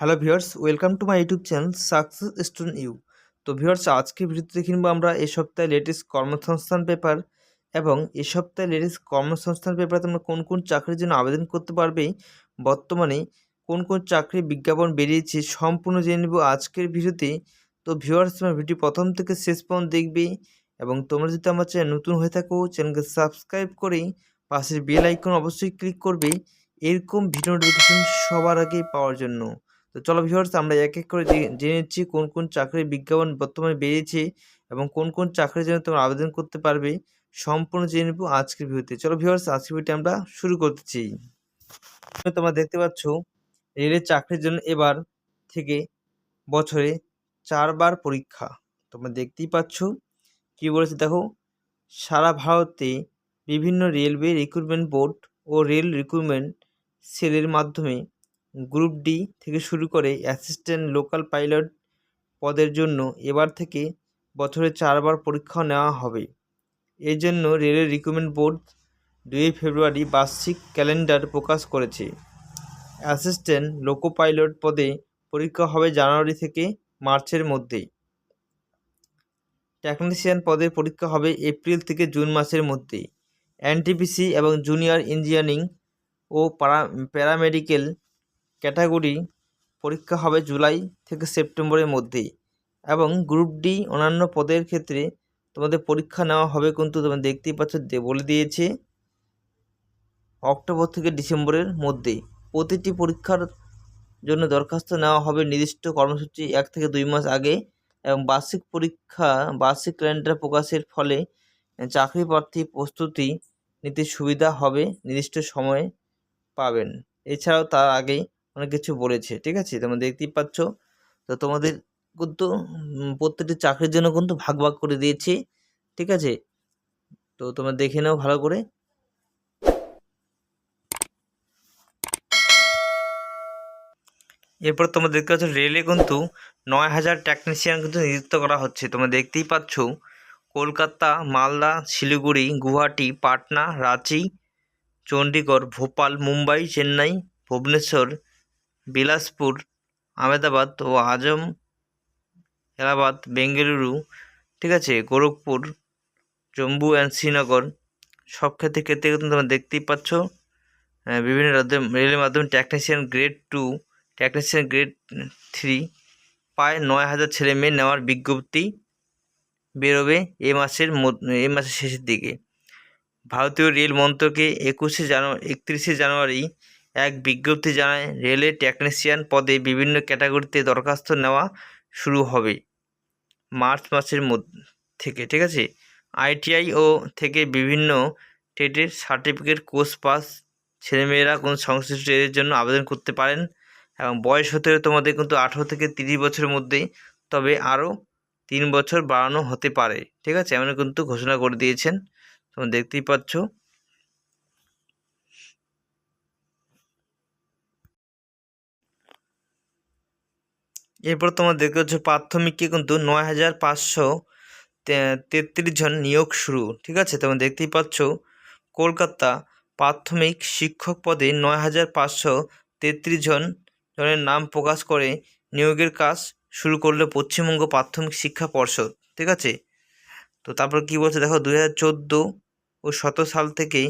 Hello viewers welcome to my YouTube channel success student you তো viewers আজকে ভিডিওতে দেখে আমরা এই সপ্তাহে লেটেস্ট কর্মসংস্থান পেপার এবং এই সপ্তাহে লেটেস্ট কর্মসংস্থান পেপারে তোমরা কোন কোন চাকরির জন্য আবেদন করতে পারবে, বর্তমানে কোন কোন চাকরির বিজ্ঞাপন বেরিয়েছে সম্পূর্ণ জেনে নেব আজকের ভিডিওতে। তো ভিউয়ার্স তোমার ভিডিও প্রথম থেকে শেষ পর্যন্ত দেখবে এবং তোমরা যদি আমার চ্যানেল নতুন হয়ে থাকো, চ্যানেলকে সাবস্ক্রাইব করে পাশের বেল আইকন অবশ্যই ক্লিক করবে। এরকম ভিডিও নোটিফিকেশন সবার আগে পাওয়ার জন্য। তো চলো ভিউয়ার্স আমরা এক এক করে জেনে নিচ্ছি কোন কোন চাকরির বিজ্ঞাপন বর্তমানে বেরিয়েছে এবং কোন কোন চাকরির জন্য তোমরা আবেদন করতে পারবে সম্পূর্ণ জেনে নেব আজকের ভিডিওতে। চলো ভিউয়ার্স আজকের ভিডিওটি আমরা শুরু করতেছি তোমরা দেখতে পাচ্ছ, রেলের চাকরির জন্য এবার থেকে বছরে চারবার পরীক্ষা। তোমরা দেখতেই পাচ্ছ, কি বলেছে দেখো, সারা ভারতে বিভিন্ন রেলওয়ে রিক্রুটমেন্ট বোর্ড ও রেল রিক্রুটমেন্ট সেলের মাধ্যমে গ্রুপ ডি থেকে শুরু করে অ্যাসিস্ট্যান্ট লোকাল পাইলট পদের জন্য এবার থেকে বছরে চারবার পরীক্ষা নেওয়া হবে। এর জন্য রেলের রিক্রুটমেন্ট বোর্ড দুই ফেব্রুয়ারি বার্ষিক ক্যালেন্ডার প্রকাশ করেছে। অ্যাসিস্ট্যান্ট লোকো পাইলট পদে পরীক্ষা হবে জানুয়ারি থেকে মার্চের মধ্যে। টেকনিশিয়ান পদের পরীক্ষা হবে এপ্রিল থেকে জুন মাসের মধ্যে। এনটিপিসি এবং জুনিয়র ইঞ্জিনিয়ারিং ও প্যারা প্যারামেডিক্যাল ক্যাটাগরি পরীক্ষা হবে জুলাই থেকে সেপ্টেম্বরের মধ্যে এবং গ্রুপ ডি অন্যান্য পদের ক্ষেত্রে তোমাদের পরীক্ষা নেওয়া হবে কিন্তু তোমরা দেখতেই পাচ্ছ বলে দিয়েছে অক্টোবর থেকে ডিসেম্বরের মধ্যে প্রতিটি পরীক্ষার জন্য দরখাস্ত নেওয়া হবে নির্দিষ্ট কর্মসূচি এক থেকে দুই মাস আগে এবং বার্ষিক পরীক্ষা, বার্ষিক ক্যালেন্ডার প্রকাশের ফলে চাকরি প্রার্থী প্রস্তুতি নিতে সুবিধা হবে, নির্দিষ্ট সময়ে পাবেন। এছাড়াও তার আগে অনেক কিছু বলেছে, ঠিক আছে? তোমরা দেখতেই পাচ্ছ। তো তোমাদের কিন্তু প্রত্যেকটি চাকরির জন্য কিন্তু ভাগ ভাগ করে দিয়েছে, ঠিক আছে? তো তোমরা দেখে নাও ভালো করে। এরপর তোমরা দেখতে পাচ্ছ রেলে কিন্তু নয় হাজার টেকনিশিয়ান কিন্তু নিযুক্ত করা হচ্ছে। তোমরা দেখতেই পাচ্ছ, কলকাতা, মালদা, শিলিগুড়ি, গুয়াহাটি, পাটনা, রাঁচি চণ্ডীগড় ভোপাল, মুম্বাই, চেন্নাই, ভুবনেশ্বর বিলাসপুর, আহমেদাবাদ ও আজম এলাহাবাদ, বেঙ্গালুরু, ঠিক আছে? গোরখপুর, জম্মু অ্যান্ড শ্রীনগর, সব ক্ষেত্রে ক্ষেত্রে কিন্তু তোমরা দেখতেই পাচ্ছ বিভিন্ন রেলের মাধ্যমে technician grade two technician grade three প্রায় নয় হাজার ছেলে মেয়ে নেওয়ার বিজ্ঞপ্তি বেরোবে এ মাসের এ মাসের শেষের দিকে। ভারতীয় রেল মন্ত্রকে একুশে জানুয়ারি একত্রিশে জানুয়ারি এক বিজ্ঞপ্তি জানায়, রেলে টেকনিশিয়ান পদে বিভিন্ন ক্যাটাগরিতে দরখাস্ত নেওয়া শুরু হবে মার্চ মাসের থেকে, ঠিক আছে? আইটিআই ও থেকে বিভিন্ন ট্রেডের সার্টিফিকেট, কোর্স পাস, ছেলেমেয়েরা কোনো সংশ্লিষ্ট ট্রেডের জন্য আবেদন করতে পারেন এবং বয়স হতে তোমাদের কিন্তু আঠেরো থেকে তিরিশ বছরের মধ্যে, তবে আরও তিন বছর বাড়ানো হতে পারে, ঠিক আছে? এমন কিন্তু ঘোষণা করে দিয়েছেন। তোমরা দেখতেই পাচ্ছ। এরপর তোমরা দেখতে পাচ্ছ প্রাথমিকে কিন্তু নয় হাজার পাঁচশো তেত্রিশ জন নিয়োগ শুরু, ঠিক আছে? তোমরা দেখতেই পাচ্ছ কলকাতা প্রাথমিক শিক্ষক পদে নয় হাজার পাঁচশো তেত্রিশ জন জনের নাম প্রকাশ করে নিয়োগের কাজ শুরু করল পশ্চিমবঙ্গ প্রাথমিক শিক্ষা পর্ষদ, ঠিক আছে? তো তারপর কী বলছে? দেখো দুই হাজার চোদ্দ ও সতেরো সাল থেকে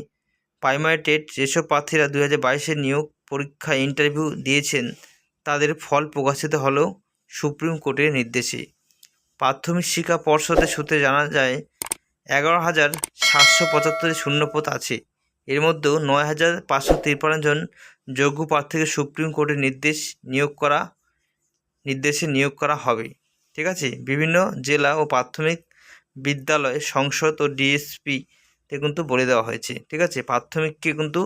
প্রাইমারি টেট যেসব প্রার্থীরা দুই হাজার নিয়োগ পরীক্ষা ইন্টারভিউ দিয়েছেন, তাদের ফল প্রকাশিত হলো সুপ্রিম কোর্টের নির্দেশে। প্রাথমিক শিক্ষা পর্ষদের সূত্রে জানা যায়, এগারো হাজার সাতশো পঁচাত্তর শূন্যপদ আছে। এর মধ্যেও নয় হাজার পাঁচশো তিপ্পান্ন জন যোগ্য প্রার্থীকে সুপ্রিম কোর্টের নির্দেশ নিয়োগ করা, নির্দেশে নিয়োগ করা হবে। ঠিক আছে? বিভিন্ন জেলা ও প্রাথমিক বিদ্যালয় সংসদ ও ডিএসপি তে কিন্তু বলে দেওয়া হয়েছে। ঠিক আছে? প্রাথমিককে কিন্তু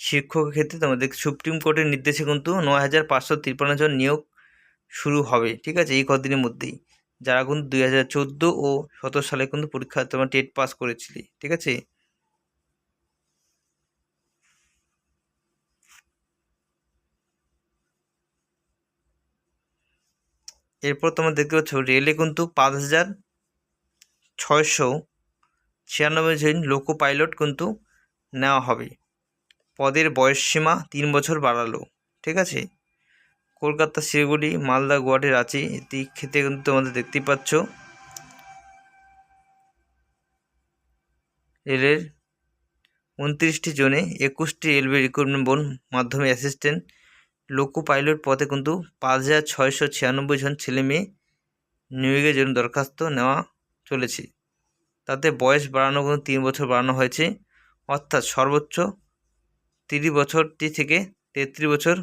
শিক্ষকের ক্ষেত্রে তোমাদের সুপ্রিম কোর্টের নির্দেশে কিন্তু নয় হাজার পাঁচশো তিপ্পান্ন জন নিয়োগ শুরু হবে, ঠিক আছে? এই কদিনের মধ্যেই। যারা কিন্তু দুই হাজার চোদ্দ ও সতেরো সালে কিন্তু পরীক্ষা তোমার টেট পাস করেছিলি, ঠিক আছে? এরপর তোমরা দেখতে পাচ্ছ, রেলে কিন্তু পাঁচ হাজার ছয়শো ছিয়ানব্বই জন লোকো পাইলট কিন্তু নেওয়া হবে। পদের বয়সসীমা তিন বছর বাড়ালো, ঠিক আছে? কলকাতা, শিলিগুড়ি, মালদা, গুয়াহাটি, রাঁচি এই ক্ষেত্রে কিন্তু তোমাদের দেখতেই পাচ্ছ। রেলের উনত্রিশটি জোনে একুশটি রেলওয়ে রিক্রুটমেন্ট বোর্ড মাধ্যমে অ্যাসিস্ট্যান্ট লোকো পাইলট পদে কিন্তু পাঁচ হাজার ছয়শো ছিয়ানব্বই জন ছেলে মেয়ে নিয়োগের জন্য দরখাস্ত নেওয়া চলেছে। তাতে বয়স বাড়ানো কিন্তু তিন বছর বাড়ানো হয়েছে। অর্থাৎ সর্বোচ্চ তিরিশ বছরটি থেকে তেত্রিশ বছর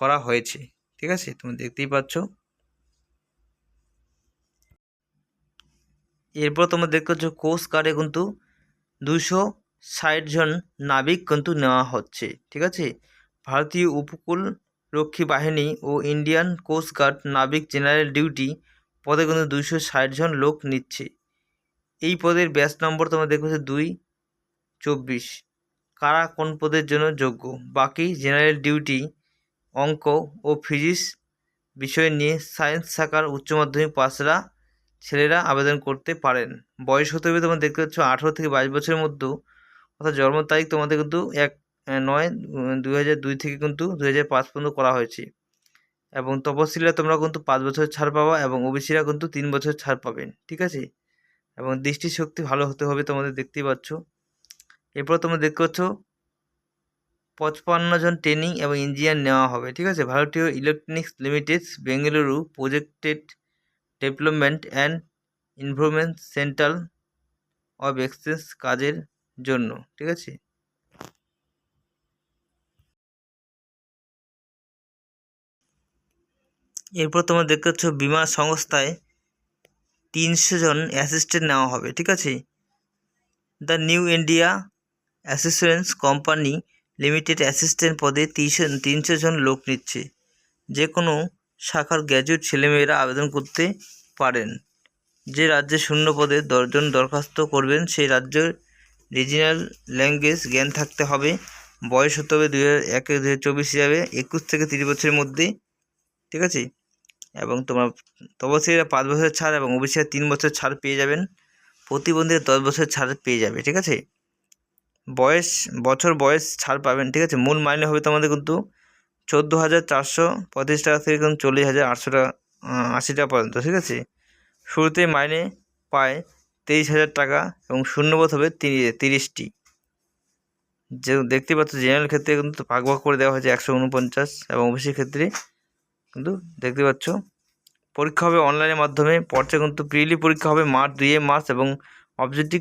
করা হয়েছে। ঠিক আছে? তুমি দেখতেই পাচ্ছ। এরপর তোমরা দেখতে পাচ্ছ কোস্ট গার্ডে কিন্তু দুশো ষাট জন নাবিক কিন্তু নেওয়া হচ্ছে। ঠিক আছে? ভারতীয় উপকূল রক্ষী বাহিনী ও ইন্ডিয়ান কোস্ট গার্ড নাবিক জেনারেল ডিউটি পদে কিন্তু দুশো ষাট জন লোক নিচ্ছে। এই পদের ব্যাচ নম্বর তোমরা পাচ্ছ, দুই, চব্বিশ। কারা কোন পদের জন্য যোগ্য? বাকি জেনারেল ডিউটি, অঙ্ক ও ফিজিক্স বিষয় নিয়ে সায়েন্স শাখার উচ্চ মাধ্যমিক পাশরা ছেলেরা আবেদন করতে পারেন। বয়স হতে হবে তোমরা দেখতে পাচ্ছ আঠেরো থেকে বাইশ বছরের মধ্যে, অর্থাৎ জন্ম তারিখ তোমাদের কিন্তু এক নয় দুই থেকে কিন্তু দু হাজার পাঁচ পর্যন্ত করা হয়েছে। এবং তপশিলীরা তোমরা কিন্তু পাঁচ বছর ছাড় পাবা এবং ওবিসিরা কিন্তু তিন বছর ছাড় পাবেন, ঠিক আছে? এবং দৃষ্টিশক্তি ভালো হতে হবে তোমাদের, দেখতেই পাচ্ছ। এরপর তোমরা দেখতে পাচ্ছ, পঁচপান্ন জন ট্রেনিং এবং ইঞ্জিনিয়ার নেওয়া হবে, ঠিক আছে? ভারতীয় electronics limited Bengaluru projected development and involvement central of exchange কাজের জন্য, ঠিক আছে? এরপর তোমরা দেখতে পাচ্ছ, বিমা সংস্থায় তিনশো জন অ্যাসিস্ট্যান্ট নেওয়া হবে, ঠিক আছে? The new India assistance company limited assistant পদে তিনশো তিনশো জন লোক নিচ্ছে। যে কোনো শাখার গ্র্যাজুয়েট ছেলেমেয়েরা আবেদন করতে পারেন। যে রাজ্যে শূন্য পদে দশজন দরখাস্ত করবেন, সেই রাজ্যের রিজিনাল ল্যাঙ্গুয়েজ জ্ঞান থাকতে হবে। বয়স হতে হবে দুই হাজার এক দু হাজার চব্বিশ হিসাবে একুশ থেকে তিরিশ বছরের মধ্যে, ঠিক আছে? এবং তোমার তপশিলীরা পাঁচ বছরের ছাড় এবং ওবিসিরা তিন বছর ছাড় পেয়ে যাবেন। প্রতিবন্ধীরা দশ বছরের ছাড় পেয়ে যাবে, ঠিক আছে? বয়স, বছর বয়স ছাড় পাবেন, ঠিক আছে? মূল মাইনে হবে তোমাদের কিন্তু চোদ্দ হাজার চারশো, পঁয়ত্রিশ টাকা থেকে কিন্তু চল্লিশ হাজার আটশো টাকা আশি টাকা পর্যন্ত, ঠিক আছে? শুরুতে মাইনে পায় তেইশ হাজার টাকা এবং শূন্যবোধ হবে তিরিশটি। যে দেখতে পাচ্ছ জেনারেল ক্ষেত্রে কিন্তু ভাগ ভাগ করে দেওয়া হয়েছে একশো উনপঞ্চাশ এবং ওবিসির ক্ষেত্রে কিন্তু দেখতে পাচ্ছ, পরীক্ষা হবে অনলাইনের মাধ্যমে পর্চা কিন্তু প্রিলি পরীক্ষা হবে মার্চ দুইয়ে মার্চ এবং অবজেক্টিভ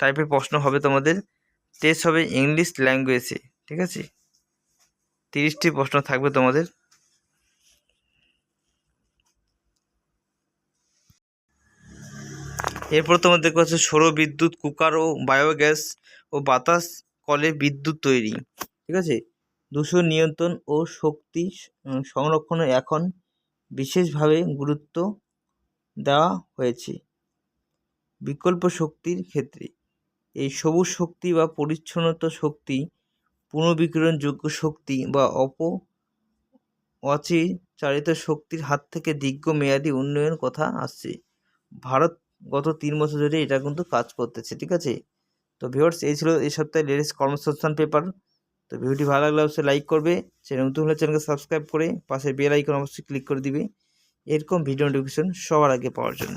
টাইপের প্রশ্ন হবে তোমাদের টেস্ট হবে ইংলিশ ল্যাঙ্গুয়েজে ঠিক আছে? তিরিশটি প্রশ্ন থাকবে তোমাদের। এরপর তোমাদের দেখতে পাচ্ছ সৌর বিদ্যুৎ, কুকার ও বায়োগ্যাস ও বাতাস কলে বিদ্যুৎ তৈরি, ঠিক আছে? দূষণ নিয়ন্ত্রণ ও শক্তি সংরক্ষণে এখন বিশেষভাবে গুরুত্ব দেওয়া হয়েছে। বিকল্প শক্তির ক্ষেত্রে এই সবুজ শক্তি বা পরিচ্ছন্নতা শক্তি পুনর্বিকিরণযোগ্য শক্তি বা অপ অচিচারিত শক্তির হাত থেকে দীর্ঘ দীর্ঘমেয়াদী উন্নয়ন কথা আসছে। ভারত গত তিন বছর ধরে এটা কিন্তু কাজ করতেছে, ঠিক আছে? তো ভিওর্স এই ছিল এই সপ্তাহে লেটেস্ট কর্মসংস্থান পেপার তো ভিডিওটি ভালো লাগলে অবশ্যই লাইক করবে। চ্যানেল নতুন হলে চ্যানেলকে সাবস্ক্রাইব করে পাশে বেল আইকন অবশ্যই ক্লিক করে দিবে। এরকম ভিডিও নোটিফিকেশন সবার আগে পাওয়ার জন্য।